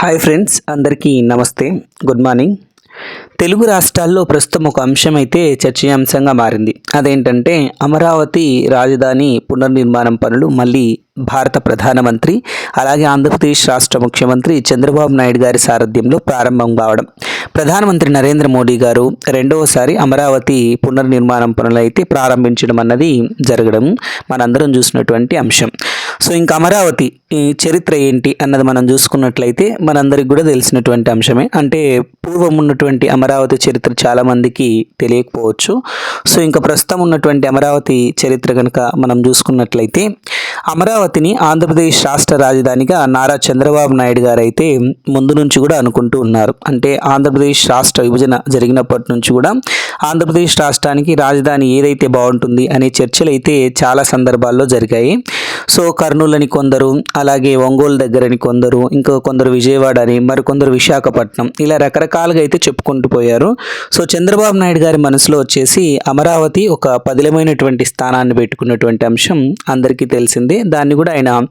Hi friends అందరికీ నమస్తే good morning Telugu రాష్ట్రాల్లో ప్రస్తుతం ఒక అంశం అయితే చర్చనీయాంశంగా మారింది. అదేంటంటే అమరావతి రాజధాని పునర్నిర్మాణం పనులు మళ్ళీ భారత ప్రధానమంత్రి అలాగే ఆంధ్రప్రదేశ్ రాష్ట్ర ముఖ్యమంత్రి చంద్రబాబు నాయుడు గారి సారథ్యంలో ప్రారంభం కావడం. ప్రధానమంత్రి నరేంద్ర మోడీ గారు రెండవసారి అమరావతి పునర్నిర్మాణం పనులు అయితే ప్రారంభించడం అన్నది జరగడం మనందరం చూసినటువంటి అంశం. సో ఇంకా అమరావతి ఈ చరిత్ర ఏంటి అన్నది మనం చూసుకున్నట్లయితే మనందరికి కూడా తెలిసినటువంటి అంశమే. అంటే పూర్వం ఉన్నటువంటి అమరావతి చరిత్ర చాలామందికి తెలియకపోవచ్చు. సో ఇంకా ప్రస్తుతం ఉన్నటువంటి అమరావతి చరిత్ర కనుక మనం చూసుకున్నట్లయితే అమరావతిని ఆంధ్రప్రదేశ్ రాష్ట్ర రాజధానిగా నారా చంద్రబాబు నాయుడు గారు అయితే ముందు నుంచి కూడా అనుకుంటూ ఉన్నారు. అంటే ఆంధ్రప్రదేశ్ రాష్ట్ర విభజన జరిగినప్పటి నుంచి కూడా ఆంధ్రప్రదేశ్ రాష్ట్రానికి రాజధాని ఏదైతే బాగుంటుంది అనే చర్చలు అయితే చాలా సందర్భాల్లో జరిగాయి. సో కర్నూలు కొందరు అలాగే ఒంగోలు దగ్గరని కొందరు ఇంకా కొందరు విజయవాడ అని మరికొందరు విశాఖపట్నం ఇలా రకరకాలుగా అయితే చెప్పుకుంటూ పోయారు. సో చంద్రబాబు నాయుడు గారి మనసులో వచ్చేసి అమరావతి ఒక పదిలమైనటువంటి స్థానాన్ని పెట్టుకున్నటువంటి అంశం అందరికీ తెలిసిందే. దాన్ని కూడా ఆయన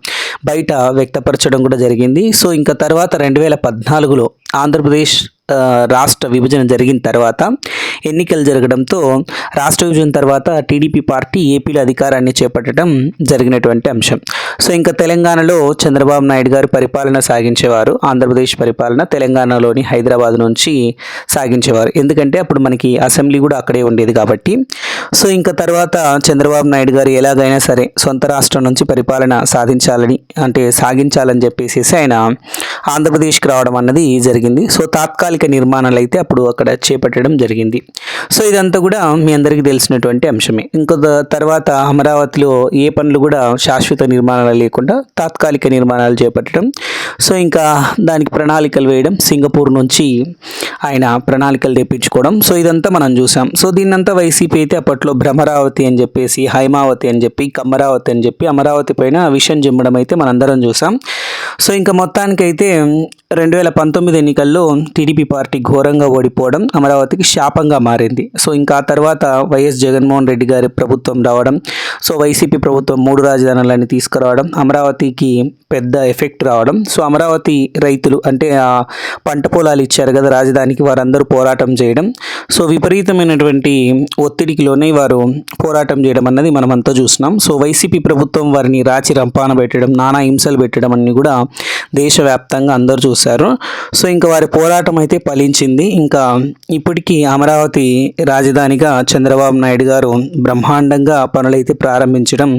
బయట వ్యక్తపరచడం కూడా జరిగింది. సో ఇంకా తర్వాత రెండు వేల పద్నాలుగులో ఆంధ్రప్రదేశ్ రాష్ట్ర విభజన జరిగిన తర్వాత ఎన్నికలు జరగడంతో రాష్ట్ర విభజన తర్వాత టీడీపీ పార్టీ ఏపీలో అధికారాన్ని చేపట్టడం జరిగినటువంటి అంశం. సో ఇంకా తెలంగాణలో చంద్రబాబు నాయుడు గారు పరిపాలన సాగించేవారు. ఆంధ్రప్రదేశ్ పరిపాలన తెలంగాణలోని హైదరాబాద్ నుంచి సాగించేవారు. ఎందుకంటే అప్పుడు మనకి అసెంబ్లీ కూడా అక్కడే ఉండేది కాబట్టి. సో ఇంకా తర్వాత చంద్రబాబు నాయుడు గారు ఎలాగైనా సరే సొంత రాష్ట్రం నుంచి పరిపాలన సాధించాలని అంటే సాగించాలని చెప్పేసి ఆయన ఆంధ్రప్రదేశ్కి రావడం అన్నది జరిగింది. సో తాత్కాలిక నిర్మాణాలు అయితే అప్పుడు అక్కడ చేపట్టడం జరిగింది. సో ఇదంతా కూడా మీ అందరికీ తెలిసినటువంటి అంశమే. ఇంకో తర్వాత అమరావతిలో ఏ పనులు కూడా శాశ్వత నిర్మాణాలు లేకుండా తాత్కాలిక నిర్మాణాలు చేపట్టడం. సో ఇంకా దానికి ప్రణాళికలు వేయడం సింగపూర్ నుంచి ఆయన ప్రణాళికలు తెప్పించుకోవడం. సో ఇదంతా మనం చూసాం. సో దీన్నంతా వైసీపీ అయితే అప్పట్లో భ్రమరావతి అని చెప్పేసి హైమావతి అని చెప్పి కమ్మరావతి అని చెప్పి అమరావతి పైన విషయం జిమ్మడం అయితే మనందరం చూసాం. సో ఇంకా మొత్తానికైతే రెండు వేల పంతొమ్మిది ఎన్నికల్లో టీడీపీ పార్టీ ఘోరంగా ఓడిపోవడం అమరావతికి శాపంగా మారింది. సో ఇంకా తర్వాత వైఎస్ జగన్మోహన్ రెడ్డి గారి ప్రభుత్వం రావడం సో వైసీపీ ప్రభుత్వం మూడు రాజధానులన్నీ తీసుకురావడం అమరావతికి పెద్ద ఎఫెక్ట్ రావడం సో అమరావతి రైతులు అంటే పంట పొలాలు ఇచ్చారు కదా రాజధానికి వారందరూ పోరాటం చేయడం సో విపరీతమైనటువంటి ఒత్తిడికిలోనే వారు పోరాటం చేయడం అన్నది మనమంతా చూస్తున్నాం. సో వైసీపీ ప్రభుత్వం వారిని రాచి రంపాన పెట్టడం నానా హింసలు పెట్టడం అన్ని కూడా దేశవ్యాప్తంగా అందరూ చేశారు. సో ఇంకా వారి పోరాటం అయితే ఫలించింది. ఇంకా ఇప్పటికీ అమరావతి రాజధానిగా చంద్రబాబు నాయుడు గారు బ్రహ్మాండంగా పనులైతే ప్రారంభించడం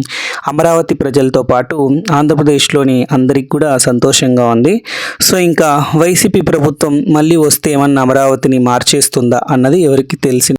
అమరావతి ప్రజలతో పాటు ఆంధ్రప్రదేశ్లోని అందరికి కూడా సంతోషంగా ఉంది. సో ఇంకా వైసీపీ ప్రభుత్వం మళ్ళీ వస్తే ఏమన్నా అమరావతిని మార్చేస్తుందా అన్నది ఎవరికి తెలిసిన